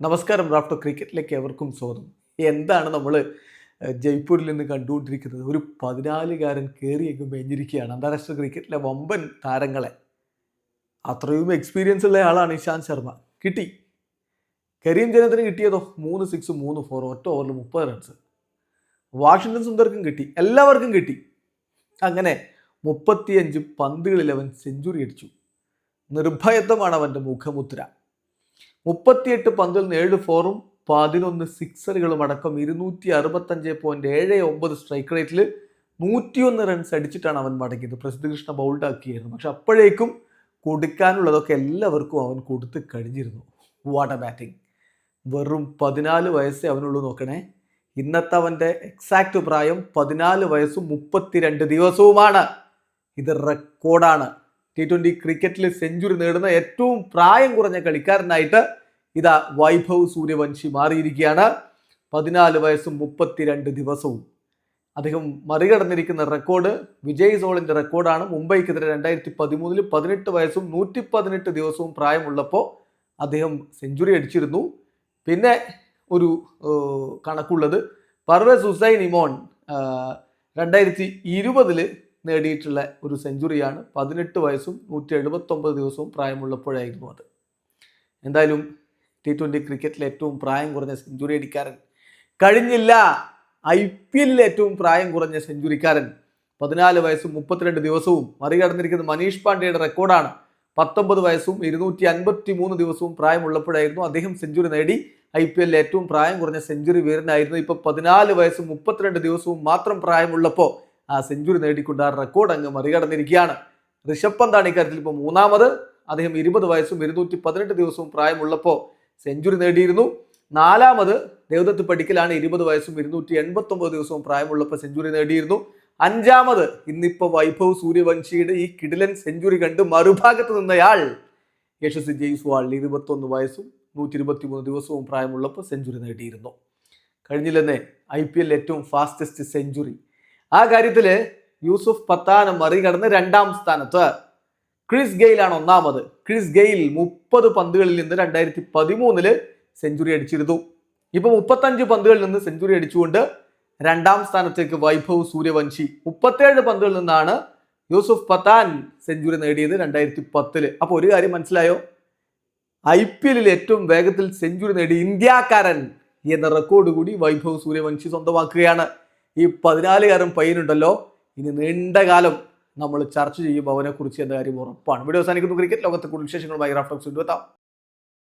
നമസ്കാരം റാഫ്റ്റോ ക്രിക്കറ്റിലേക്ക് എവർക്കും സ്വാഗതം. എന്താണ് നമ്മൾ ജയ്പൂരിൽ നിന്ന് കണ്ടുകൊണ്ടിരിക്കുന്നത്? ഒരു പതിനാലുകാരൻ കയറിയൊക്കെ മേഞ്ഞിരിക്കുകയാണ്. അന്താരാഷ്ട്ര ക്രിക്കറ്റിലെ വമ്പൻ താരങ്ങളെ. അത്രയും എക്സ്പീരിയൻസ് ഉള്ള ആളാണ് ഇഷാന്ത് ശർമ്മ. കിട്ടി. കരീം ജനത്തിന് കിട്ടിയതോ? മൂന്ന് സിക്സ് മൂന്ന് ഫോർ ഒറ്റ ഓവറിൽ മുപ്പത് റൺസ് വാഷിങ്ടൺ സുന്ദർക്കും കിട്ടി. എല്ലാവർക്കും കിട്ടി. അങ്ങനെ മുപ്പത്തിയഞ്ച് പന്തുകളിൽ അവൻ സെഞ്ചുറി അടിച്ചു. നിർഭയത്വമാണ് അവന്റെ മുഖമുദ്ര. മുപ്പത്തിയെട്ട് പന്തിൽ നിന്ന് ഏഴ് ഫോറും പതിനൊന്ന് സിക്സറുകളും അടക്കം ഇരുന്നൂറ്റി അറുപത്തഞ്ച് പോയിന്റ് ഏഴ് ഒമ്പത് സ്ട്രൈക്ക് റേറ്റിൽ നൂറ്റിയൊന്ന് റൺസ് അടിച്ചിട്ടാണ് അവൻ മടങ്ങിയത്. കൃഷ്ണ ബൗൾഡാക്കിയായിരുന്നു പക്ഷെ അപ്പോഴേക്കും കൊടുക്കാനുള്ളതൊക്കെ എല്ലാവർക്കും അവൻ കൊടുത്ത് കഴിഞ്ഞിരുന്നു. വാട്ട ബാറ്റിംഗ് വെറും പതിനാല് വയസ്സേ അവനുള്ളൂ നോക്കണേ. ഇന്നത്തെ അവന്റെ എക്സാക്ട് പ്രായം പതിനാല് വയസ്സും മുപ്പത്തിരണ്ട് ദിവസവുമാണ്. ഇത് റെക്കോർഡാണ് ടി ട്വന്റി ക്രിക്കറ്റിൽ സെഞ്ചുറി നേടുന്ന ഏറ്റവും പ്രായം കുറഞ്ഞ കളിക്കാരനായിട്ട് ഇതാ വൈഭവ് സൂര്യവംശി മാറിയിരിക്കുകയാണ്. പതിനാല് വയസ്സും മുപ്പത്തിരണ്ട് ദിവസവും. അദ്ദേഹം മറികടന്നിരിക്കുന്ന റെക്കോർഡ് വിജയ് സോളിന്റെ റെക്കോർഡാണ് മുംബൈക്കെതിരെ രണ്ടായിരത്തി പതിമൂന്നിൽ പതിനെട്ട് വയസ്സും നൂറ്റി പതിനെട്ട് ദിവസവും പ്രായമുള്ളപ്പോൾ അദ്ദേഹം സെഞ്ചുറി അടിച്ചിരുന്നു. പിന്നെ ഒരു കണക്കുള്ളത്. പർവേസ് ഹുസൈൻ ഇമോൺ രണ്ടായിരത്തി ഇരുപതിൽ നേടിയിട്ടുള്ള ഒരു സെഞ്ചുറിയാണ്. പതിനെട്ട് വയസ്സും നൂറ്റി എഴുപത്തൊമ്പത് ദിവസവും പ്രായമുള്ളപ്പോഴായിരുന്നു അത്. എന്തായാലും ടി ട്വന്റി ക്രിക്കറ്റിലെ ഏറ്റവും പ്രായം കുറഞ്ഞ സെഞ്ചുറി അടിക്കാരൻ. കഴിഞ്ഞില്ല. ഐ പി എല്ലിലെ ഏറ്റവും പ്രായം കുറഞ്ഞ സെഞ്ചുറിക്കാരൻ. പതിനാല് വയസ്സും മുപ്പത്തിരണ്ട് ദിവസവും മറികടന്നിരിക്കുന്ന മനീഷ് പാണ്ഡെയുടെ റെക്കോർഡാണ്. പത്തൊമ്പത് വയസ്സും ഇരുന്നൂറ്റി അൻപത്തി മൂന്ന് ദിവസവും പ്രായമുള്ളപ്പോഴായിരുന്നു അദ്ദേഹം സെഞ്ചുറി നേടി. ഐ പി എല്ലിൽ ഏറ്റവും പ്രായം കുറഞ്ഞ സെഞ്ചുറി വീരനായിരുന്നു. ഇപ്പോൾ പതിനാല് വയസ്സും മുപ്പത്തിരണ്ട് ദിവസവും മാത്രം പ്രായമുള്ളപ്പോൾ ആ സെഞ്ചുറി നേടിക്കൊണ്ട് ആ റെക്കോർഡ് അങ്ങ് മറികടന്നിരിക്കുകയാണ്. ഋഷഭ് പന്താണ് ഇക്കാര്യത്തിൽ ഇപ്പോൾ മൂന്നാമത്. അദ്ദേഹം ഇരുപത് വയസ്സും ഇരുന്നൂറ്റി പതിനെട്ട് ദിവസവും പ്രായമുള്ളപ്പോൾ സെഞ്ചുറി നേടിയിരുന്നു. നാലാമത് ദേവദത്ത് പടിക്കലാണ് ഇരുപത് വയസ്സും ഇരുന്നൂറ്റി എൺപത്തൊമ്പത് ദിവസവും പ്രായമുള്ളപ്പോൾ സെഞ്ചുറി നേടിയിരുന്നു. അഞ്ചാമത് ഇന്നിപ്പോൾ വൈഭവ് സൂര്യവംശിയുടെ ഈ കിടിലൻ സെഞ്ചുറി കണ്ട് മറുഭാഗത്ത് നിന്നയാൾ യശസ്വി ജയ്സ്വാൾ ഇരുപത്തൊന്ന് വയസ്സും നൂറ്റി ഇരുപത്തി മൂന്ന് ദിവസവും പ്രായമുള്ളപ്പോൾ സെഞ്ചുറി നേടിയിരുന്നു. കഴിഞ്ഞില്ലെന്നേ ഐ പി എൽ ഏറ്റവും ഫാസ്റ്റസ്റ്റ് സെഞ്ചുറി ആ കാര്യത്തിൽ യൂസുഫ് പത്താനം മറികടന്ന് രണ്ടാം സ്ഥാനത്ത്. ക്രിസ് ഗെയിലാണ് ഒന്നാമത്. ക്രിസ് ഗെയിൽ മുപ്പത് പന്തുകളിൽ നിന്ന് രണ്ടായിരത്തി പതിമൂന്നിൽ സെഞ്ചുറി അടിച്ചിരുന്നു. ഇപ്പൊ മുപ്പത്തഞ്ച് പന്തുകളിൽ നിന്ന് സെഞ്ചുറി അടിച്ചുകൊണ്ട് രണ്ടാം സ്ഥാനത്തേക്ക് വൈഭവ് സൂര്യവംശി. മുപ്പത്തേഴ് പന്തുകളിൽ നിന്നാണ് യൂസുഫ് പത്താൻ സെഞ്ചുറി നേടിയത് രണ്ടായിരത്തി പത്തിൽ അപ്പൊ ഒരു കാര്യം മനസ്സിലായോ? ഐ പി എല്ലിൽ ഏറ്റവും വേഗത്തിൽ സെഞ്ചുറി നേടി ഇന്ത്യക്കാരൻ എന്ന റെക്കോർഡ് കൂടി വൈഭവ് സൂര്യവംശി സ്വന്തമാക്കുകയാണ്. ഈ പതിനാലുകാരൻ പയ്യനുണ്ടല്ലോ. ഇനി നീണ്ട കാലം നമ്മൾ ചർച്ച ചെയ്യുമ്പോൾ അവനെക്കുറിച്ച് എന്ന കാര്യം ഉറപ്പാണ്. വീഡിയോ അവസാനിക്കുന്നു. ക്രിക്കറ്റ് ലോകത്തെ കൂടുതൽ വിശേഷങ്ങളുമായി റാഫ്റ്റോക്സ് എത്താം.